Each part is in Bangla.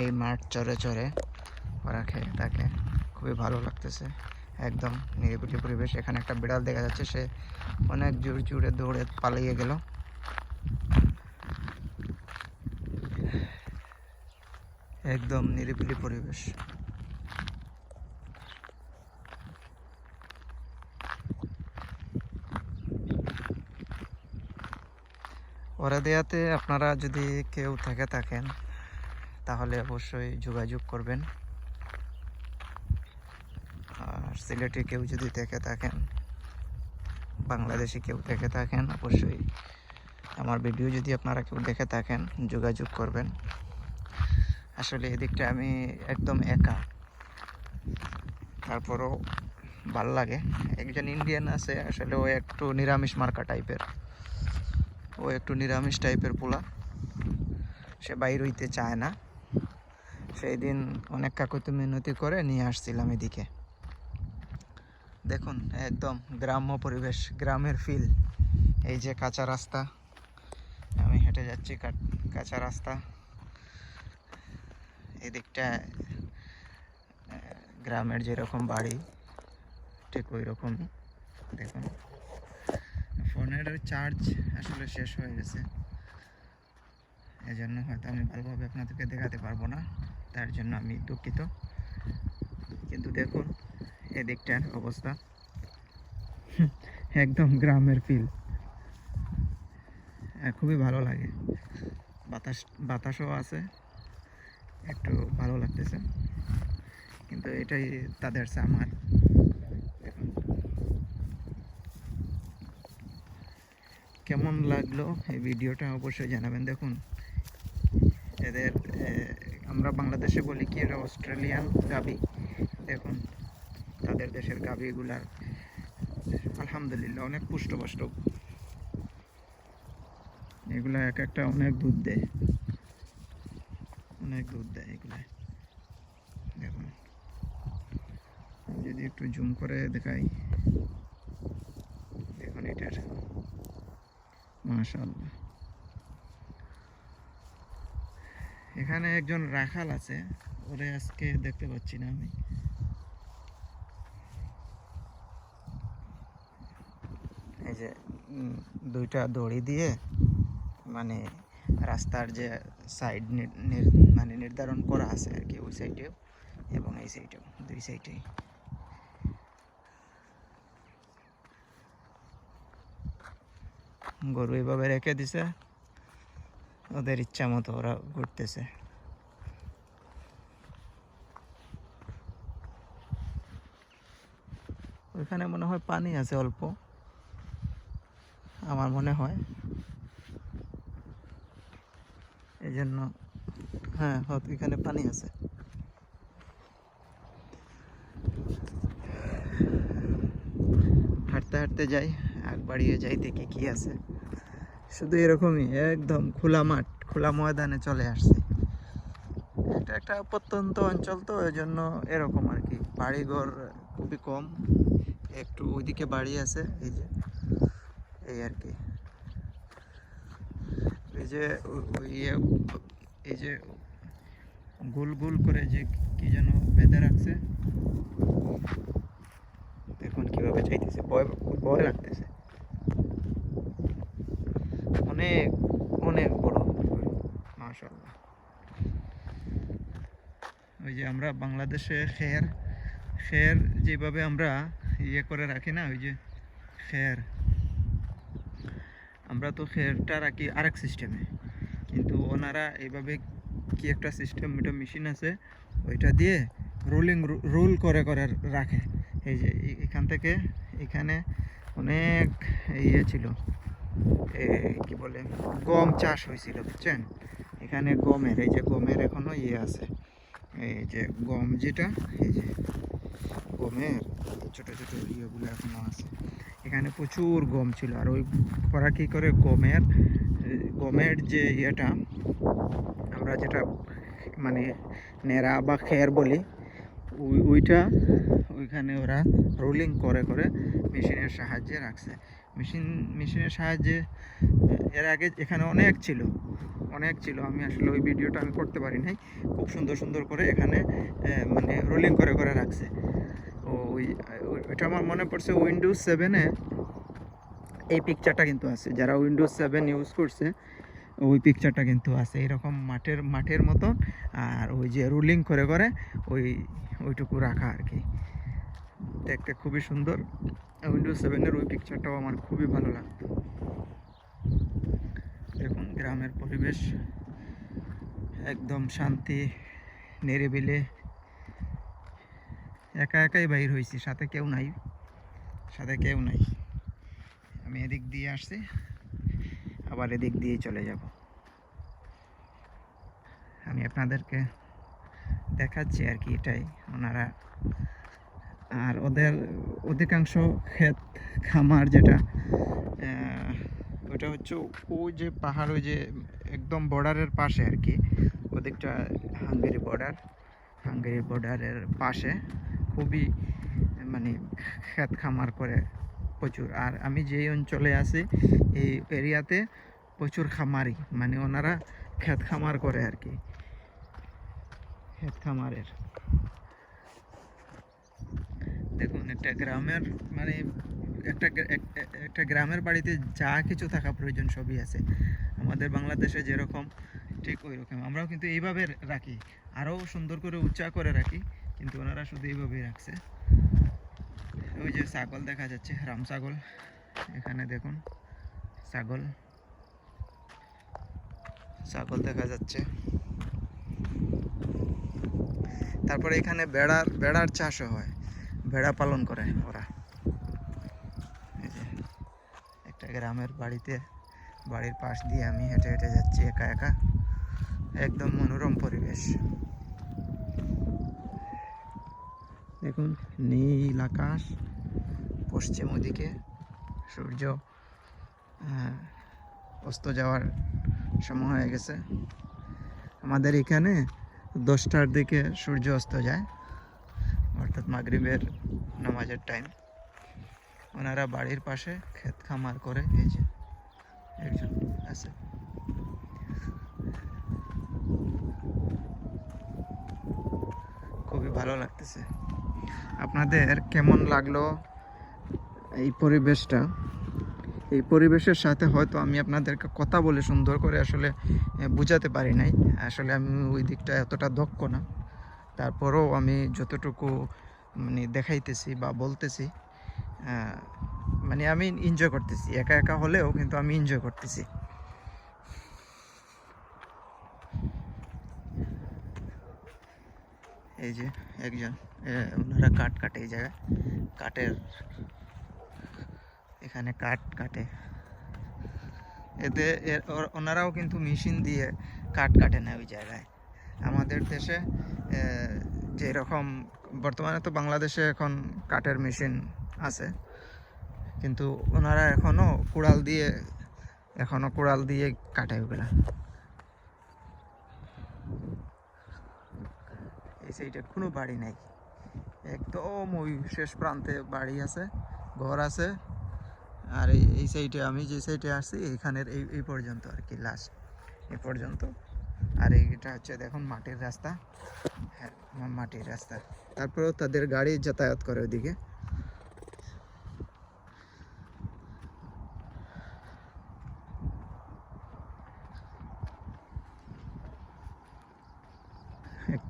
এই মাঠ চড়ে চড়ে ওরা খেয়ে থাকে। খুবই ভালো লাগতেছে। একদম নিরিবিলি পরিবেশ। এখানে একটা বিড়াল দেখা যাচ্ছে, সে অনেক জোরে জোরে দৌড়ে পালিয়ে গেল। একদম নিরিবিলি পরিবেশ। ওরা দেয়াতে আপনারা যদি কেউ থেকে থাকেন তাহলে অবশ্যই যোগাযোগ করবেন। আর সিলেটে কেউ যদি থেকে থাকেন, বাংলাদেশি কেউ থেকে থাকেন, অবশ্যই আমার ভিডিও যদি আপনারা কেউ দেখে থাকেন, যোগাযোগ করবেন। আসলে এদিকটা আমি একদম একা। তারপরও ভালো লাগে। একজন ইন্ডিয়ান আছে, আসলে ও একটু নিরামিষ মার্কা টাইপের। ও একটু নিরামিষ টাইপের পোলা। সে বাইর হইতে চায় না। সেই দিন অনেক কাকুতি মিনতি করে নিয়ে আসছিলাম এদিকে। দেখুন, একদম গ্রাম্য পরিবেশ, গ্রামের ফিল এই যে কাঁচা রাস্তা, আমি হেঁটে যাচ্ছি কাঁচা রাস্তা। এদিকটা গ্রামের যেরকম বাড়ি, ঠিক ওই রকমই দেখুন, ফোনের চার্জ আসলে শেষ হয়ে গেছে। এই জন্য হয়তো আমি ভালোভাবে আপনাদেরকে দেখাতে পারব না। তার জন্য আমি দুঃখিত। কিন্তু দেখুন, এদিকটার অবস্থা। একদম গ্রামের ফিল খুবই ভালো লাগে। বাতাস, বাতাসও আছে। একটু ভালো লাগতেছে। কিন্তু এটাই তাদের আমার কেমন লাগল এই ভিডিওটা অবশ্যই জানাবেন। দেখুন এদের আমরা বাংলাদেশে বলি কি এরা অস্ট্রেলিয়ান গাবি। দেখুন, তাদের দেশের গাবিগুলার, আলহামদুলিল্লাহ, অনেক পুষ্টপুষ্ট এগুলা এক একটা অনেক দুধ দেয়। অনেক দুধ দেয় এগুলা দেখুন, যদি একটু জুম করে দেখাই। দেখুন এটার। মাশাআল্লাহ। এখানে একজন রাখাল আছে, ওরে আজকে দেখতে পাচ্ছি না আমি। এই যে দুইটা দড়ি দিয়ে মানে রাস্তার যে সাইড মানে নির্ধারণ করা আছে আর কি, ওই সাইডেও এবং এই সাইডেও দুই সাইডেই গরু এভাবে রেখে দিছে। ওদের ইচ্ছা মতো ওরা ঘুরতেছে। ওইখানে মনে হয় পানি আছে অল্প, আমার মনে হয়। এই জন্য হ্যাঁ এখানে পানি আছে। হাঁটতে হাঁটতে যাই আগ বাড়িয়ে যাই, দেখি কি আছে। শুধু এরকমই, একদম খোলা মাঠ, খোলা ময়দানে চলে আসছি। এটা একটা প্রত্যন্ত অঞ্চল তো ওই জন্য এরকম আর কি। বাড়িঘর খুবই কম, একটু ওইদিকে বাড়ি আছে, এই যে, এই আর কি। এই যে ইয়ে এই যে, গোল গোল করে যে কি যেন বেঁধে রাখছে। দেখুন কীভাবে চাইতেছে ভয় ভয় লাগতেছে অনেক অনেক বড় মাশাল্লাহ ওই যে আমরা বাংলাদেশে খের খের যেভাবে আমরা ইয়ে করে রাখি না, ওই যে খের। আমরা তো খেরটা রাখি আরেক সিস্টেমে কিন্তু ওনারা এইভাবে কি একটা সিস্টেম এটা মেশিন আছে, ওইটা দিয়ে রোলিং রোল করে করে রাখে। এই যে এখান থেকে এখানে অনেক ইয়ে ছিল। কি বলে? গম চাষ হয়েছিল, বুঝছেন? এখানে গমের, এই যে গমের এখনও ইয়ে আছে। এই যে গম যেটা, এই যে গমের ছোট ছোট ইয়েগুলো এখনও আছে। এখানে প্রচুর গম ছিল, আর ওই ওরা কী করে গমের গমের যে ইয়েটা, আমরা যেটা মানে নেড়া বা খের বলি, ওই ওইটা ওইখানে ওরা রোলিং করে করে মেশিনের সাহায্যে রাখছে। মেশিন মেশিনের সাহায্যে এর আগে এখানে অনেক ছিল অনেক ছিল। আমি আসলে ওই ভিডিওটা আমি করতে পারি নাই। খুব সুন্দর সুন্দর করে এখানে মানে রোলিং করে করে রাখছে। ওই, ওই- ওইটা আমার মনে পড়ছে উইন্ডোজ সেভেনে এই পিকচারটা কিন্তু আছে। যারা উইন্ডোজ সেভেন ইউজ করছে, ওই পিকচারটা কিন্তু আছে। এরকম মাঠের মাঠের মতন, আর ওই যে রুলিং করে করে ওই, ওইটুকু রাখা আর কি। দেখতে খুবই সুন্দর। উইন্ডোজ সেভেনের ওই পিকচারটাও আমার খুবই ভালো লাগতো। গ্রামের পরিবেশ একদম শান্তি, নিরিবিলি। একা একাই বাইর হয়েছি, সাথে কেউ নাই, সাথে কেউ নাই। আমি এদিক দিয়ে আসছি, আবার এদিক দিয়ে চলে যাব। আমি আপনাদেরকে দেখাচ্ছি আর কি এটাই, ওনারা। আর ওদের অধিকাংশ ক্ষেত খামার যেটা ওটা হচ্ছে ওই যে পাহাড় ওই যে একদম বর্ডারের পাশে আর কি, ওদিকটা হাঙ্গেরি বর্ডার, হাঙ্গেরি বর্ডারের পাশে খুবই মানে ক্ষেত খামার করে প্রচুর। আর আমি যেই অঞ্চলে আছি, এই এরিয়াতে প্রচুর খামারি মানে ওনারা ক্ষেত খামার করে আর কি। ক্ষেত খামারের। দেখুন, একটা গ্রামের মানে একটা একটা গ্রামের বাড়িতে যা কিছু থাকা প্রয়োজন সবই আছে। আমাদের বাংলাদেশে যেরকম, ঠিক ওই রকম আমরাও কিন্তু এইভাবে রাখি। আরও সুন্দর করে উঁচা করে রাখি, কিন্তু ওনারা শুধু এইভাবেই রাখছে। ওই যে ছাগল দেখা যাচ্ছে রাম ছাগল। এখানে দেখুন, ছাগল। ছাগল দেখা যাচ্ছে। তারপরে এখানে বেড়ার বেড়ার চাষও হয়। ভেড়া পালন করে ওরা এই যে একটা গ্রামের বাড়িতে, বাড়ির পাশ দিয়ে আমি হেঁটে হেঁটে যাচ্ছি একা একা। একদম মনোরম পরিবেশ। দেখুন, নীল আকাশ, পশ্চিম ওদিকে সূর্য অস্ত যাওয়ার সময় হয়ে গেছে। আমাদের এখানে দশটার দিকে সূর্য অস্ত যায়, অর্থাৎ মাগরিবের নামাজের টাইম ওনারা বাড়ির পাশে ক্ষেত খামার করে এই যে একজন আছে। খুবই ভালো লাগতেছে। আপনাদের কেমন লাগল এই পরিবেশটা? এই পরিবেশের সাথে হয়তো আমি আপনাদেরকে কথা বলে সুন্দর করে আসলে বোঝাতে পারি নাই। আসলে আমি ওই দিকটা এতটা দক্ষ না। তারপরেও আমি যতটুকু মানে দেখাইতেছি বা বলতেছি মানে আমি এনজয় করতেছি। একা একা হলেও কিন্তু আমি এনজয় করতেছি। এই যে একজন ওনারা কাঠ কাটে এই জায়গায়। কাঠের, এখানে কাঠ কাটে। এতে ওনারাও কিন্তু মেশিন দিয়ে কাঠ কাটে না ওই জায়গায়। আমাদের দেশে যেরকম, বর্তমানে তো বাংলাদেশে এখন কাঠের মেশিন আছে। কিন্তু ওনারা এখনও কুড়াল দিয়ে এখনও কুড়াল দিয়ে কাটে ওগুলা। এই সাইডে কোনো বাড়ি নাই। একদম ওই শেষ প্রান্তে বাড়ি আছে, ঘর আছে। আর এই এই সাইডে আমি যে সাইডে আসছি, এখানের এই এই পর্যন্ত আর কি লাস্ট এ পর্যন্ত। আর এইটা হচ্ছে দেখুন মাটির রাস্তা। হ্যাঁ মাটির রাস্তা। তারপরেও তাদের গাড়ি যাতায়াত করে ওইদিকে।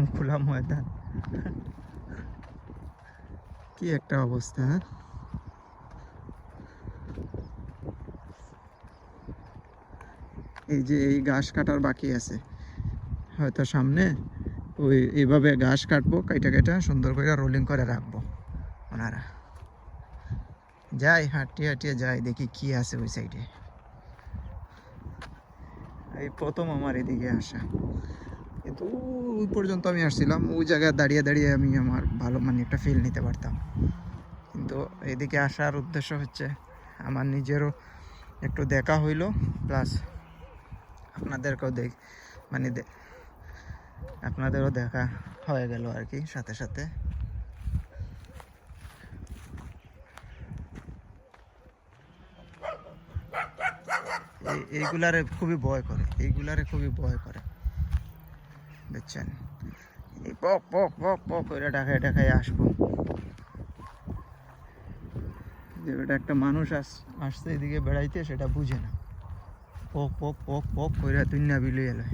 একদম খোলা ময়দান। কি একটা অবস্থা হ্যাঁ? এই যে এই ঘাস কাটার বাকি আছে। হয়তো সামনে ওই এইভাবে ঘাস কাটবো কাইটা কাইটা সুন্দর করে রোলিং করে রাখব ওনারা। যাই, হাঁটিয়ে হাঁটিয়ে যাই, দেখি কি আছে ওই সাইডে এই প্রথম আমার এদিকে আসা। কিন্তু ওই পর্যন্ত আমি আসছিলাম। ওই জায়গায় দাঁড়িয়ে দাঁড়িয়ে আমি আমার ভালো মানে একটা ফিল নিতে পারতাম। কিন্তু এদিকে আসার উদ্দেশ্য হচ্ছে আমার নিজেরও একটু দেখা হইল প্লাস আপনাদেরকেও দেখ মানে আপনাদেরও দেখা হয়ে গেল আর কি সাথে সাথে। এই, এইগুলারে খুবই ভয় করে, এইগুলারে খুবই ভয় করে। বুঝছেন এই পক পক পক পক করে ডাকায় ডাকায় আসব। যে ওটা একটা মানুষ আস, আসছে এদিকে বেড়াইতে, সেটা বুঝে না। পক পক পক পক করে তুই না বিলে এলো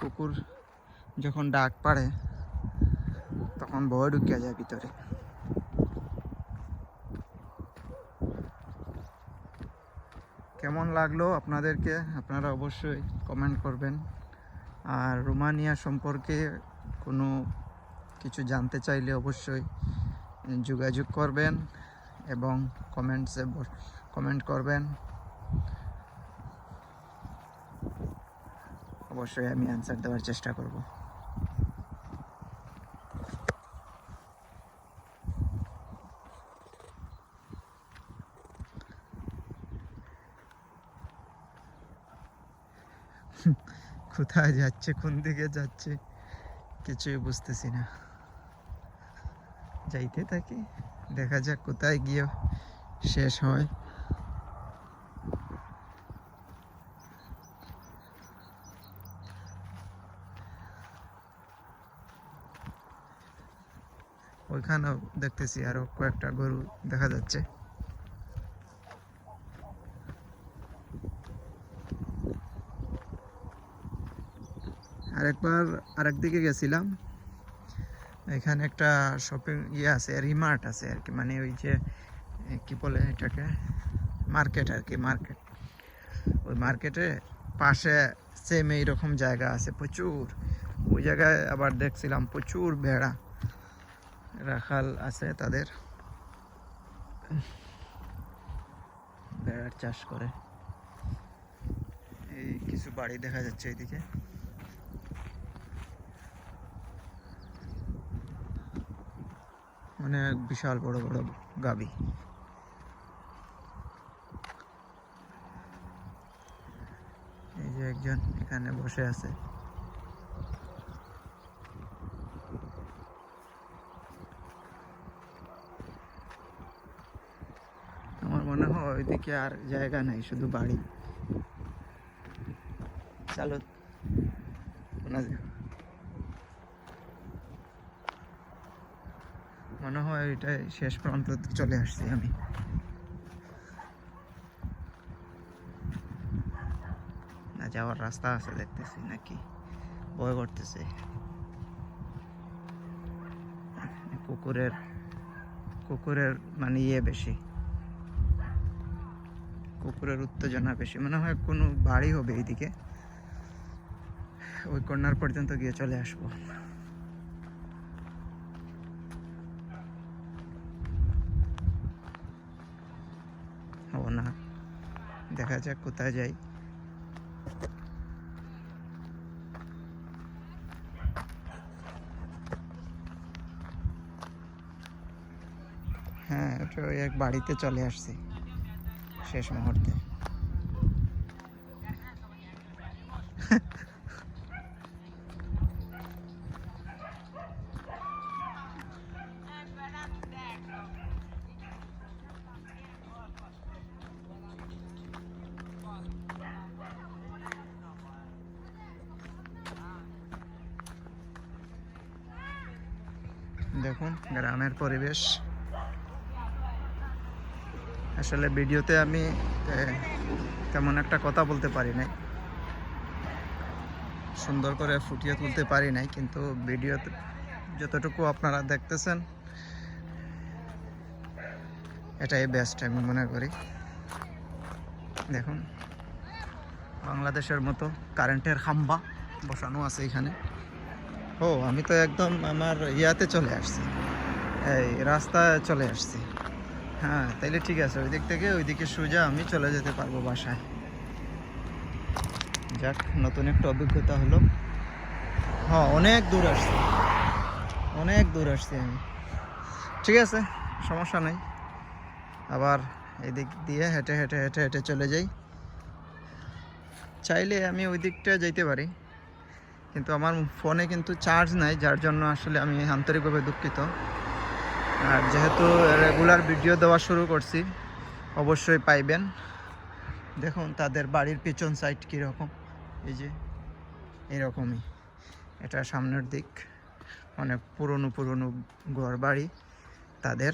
কুকুর যখন ডাক পাড়ে, তখন ভয় ঢুকিয়া যায় ভিতরে। কেমন লাগল আপনাদেরকে? আপনারা অবশ্যই কমেন্ট করবেন। আর রোমানিয়া সম্পর্কে কোনো কিছু জানতে চাইলে অবশ্যই যোগাযোগ করবেন এবং কমেন্টসে কমেন্ট করবেন। অবশ্যই আমি অ্যান্সার দেওয়ার চেষ্টা করব। কোথায় যাচ্ছে, কোন দিকে যাচ্ছে, কিছুই বুঝতেছি না। যাইতে থাকি, দেখা যাক কোথায় গিয়ে শেষ হয়। ওইখানেও দেখতেছি আরও কয়েকটা গরু দেখা যাচ্ছে। আরেকবার আরেক দিকে গেছিলাম। এখানে একটা শপিং ইয়ে আছে রিমার্ট আছে আর কি মানে ওই যে কি বলে এটাকে? মার্কেট আর কি মার্কেট ওই মার্কেটে পাশে সেম এইরকম জায়গা আছে, প্রচুর। ওই জায়গায় আবার দেখছিলাম প্রচুর ভেড়া, রাখাল আছে তাদের। ভেড়ার চাষ করে। এই কিছু বাড়ি দেখা যাচ্ছে এইদিকে। অনেক বিশাল বড় বড় গাবি। এই যে একজন এখানে বসে আছে। আমার মনে হয় ওইদিকে আর জায়গা নাই, শুধু বাড়ি। চালো। শোনা মনে হয় এটাই শেষ প্রান্ত চলে আসছি আমি। না যাওয়ার রাস্তা আছে দেখতেছি নাকি? ভয় করতেছে। কুকুরের কুকুরের মানে ইয়ে বেশি। কুকুরের উত্তেজনা বেশি। মনে হয় কোনো বাড়ি হবে এইদিকে। ওই কন্যার পর্যন্ত গিয়ে চলে আসব হব না দেখা যাক কোথায় যাই। হ্যাঁ এটা ওই এক বাড়িতে চলে আসছি শেষ মুহূর্তে। পরিবেশ। আসলে ভিডিওতে আমি তেমন একটা কথা বলতে পারি নাই। সুন্দর করে ফুটিয়ে তুলতে পারি নাই, কিন্তু ভিডিওতে যতটুকু আপনারা দেখতেছেন, এটাই বেস্ট আমি মনে করি। দেখুন, বাংলাদেশের মতো কারেন্টের খাম্বা বসানো আছে এখানে। ও, আমি তো একদম আমার ইয়াতে চলে আসছি। এই, রাস্তায় চলে আসছি। হ্যাঁ তাইলে ঠিক আছে ওই দিক থেকে ওইদিকে সোজা আমি চলে যেতে পারব বাসায়। যাক, নতুন একটা অভিজ্ঞতা হলো। হ্যাঁ অনেক দূর আসছি। অনেক দূর আসছি আমি। ঠিক আছে, সমস্যা নেই। আবার এদিক দিয়ে হেঁটে হেঁটে হেঁটে হেঁটে চলে যাই। চাইলে আমি ওই দিকটা যেতে পারি। কিন্তু আমার ফোনে কিন্তু চার্জ নাই, যার জন্য আসলে আমি আন্তরিকভাবে দুঃখিত। আর যেহেতু রেগুলার ভিডিও দেওয়া শুরু করছি, অবশ্যই পাইবেন। দেখুন তাদের বাড়ির পিছন সাইড কীরকম। এই যে, এরকমই। এটা সামনের দিক। অনেক পুরনো পুরনো ঘর বাড়ি তাদের।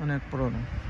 অনেক পুরনো।